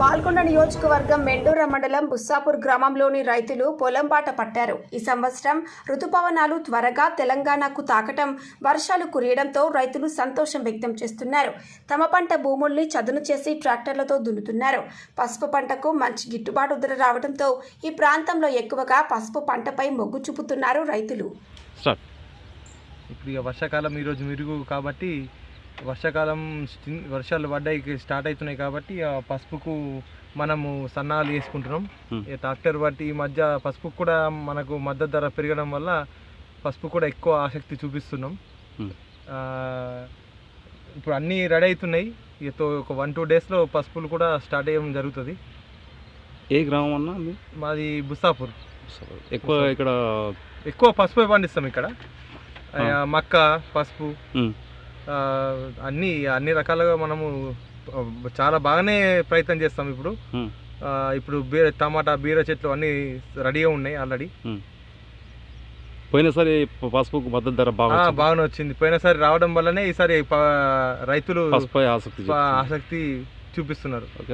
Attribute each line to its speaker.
Speaker 1: పాల్గొండ నియోజకవర్గం మెండూర మండలం బుస్సాపూర్ గ్రామంలోని రైతులు పొలం బాట పట్టారు. ఈ సంవత్సరం రుతుపవనాలు త్వరగా తెలంగాణకు తాకటం వర్షాలు కురియడంతో రైతులు సంతోషం వ్యక్తం చేస్తున్నారు. తమ పంట భూముల్ని చదును చేసి ట్రాక్టర్లతో దున్నుతున్నారు. పసుపు పంటకు మంచి గిట్టుబాటు ధర రావడంతో ఈ ప్రాంతంలో ఎక్కువగా పసుపు పంటపై మొగ్గు చూపుతున్నారు రైతులు.
Speaker 2: ఇప్పుడు వర్షాకాలం ఈరోజు మెరుగు కాబట్టి వర్షాకాలం వర్షాలు పడ్డాయి స్టార్ట్ అవుతున్నాయి కాబట్టి ఆ పసుపుకు మనము సన్నాలు వేసుకుంటున్నాం. ఈ ట్రాక్టర్ బట్టి ఈ మధ్య పసుపు కూడా మనకు మద్దతు ధర పెరగడం వల్ల పసుపు కూడా ఎక్కువ ఆసక్తి చూపిస్తున్నాం. ఇప్పుడు అన్నీ రెడీ అవుతున్నాయి. ఒక వన్ టూ డేస్లో పసుపులు కూడా స్టార్ట్ అయ్యడం జరుగుతుంది.
Speaker 3: ఏ గ్రామం అన్నా
Speaker 2: మాది బుస్సాపూర్.
Speaker 3: ఎక్కువ ఇక్కడ
Speaker 2: ఎక్కువ పసుపు పండిస్తాం ఇక్కడ. మక్క పసుపు. అన్ని అన్ని రకాలుగా మనము చాలా బాగానే ప్రయత్నం చేస్తాం ఇప్పుడు. ఇప్పుడు బీర టమాటా బీర చెట్లు అన్నీ రెడీగా ఉన్నాయి ఆల్రెడీ.
Speaker 3: పోయినసారి ప- పసుపుకు మద్దతు ధర బాగా వచ్చింది.
Speaker 2: బాగానే వచ్చింది. పోయినసారి రావడం వల్లనే ఈసారి రైతులు
Speaker 3: పసుపై ఆసక్తి
Speaker 2: చూపిస్తున్నారు.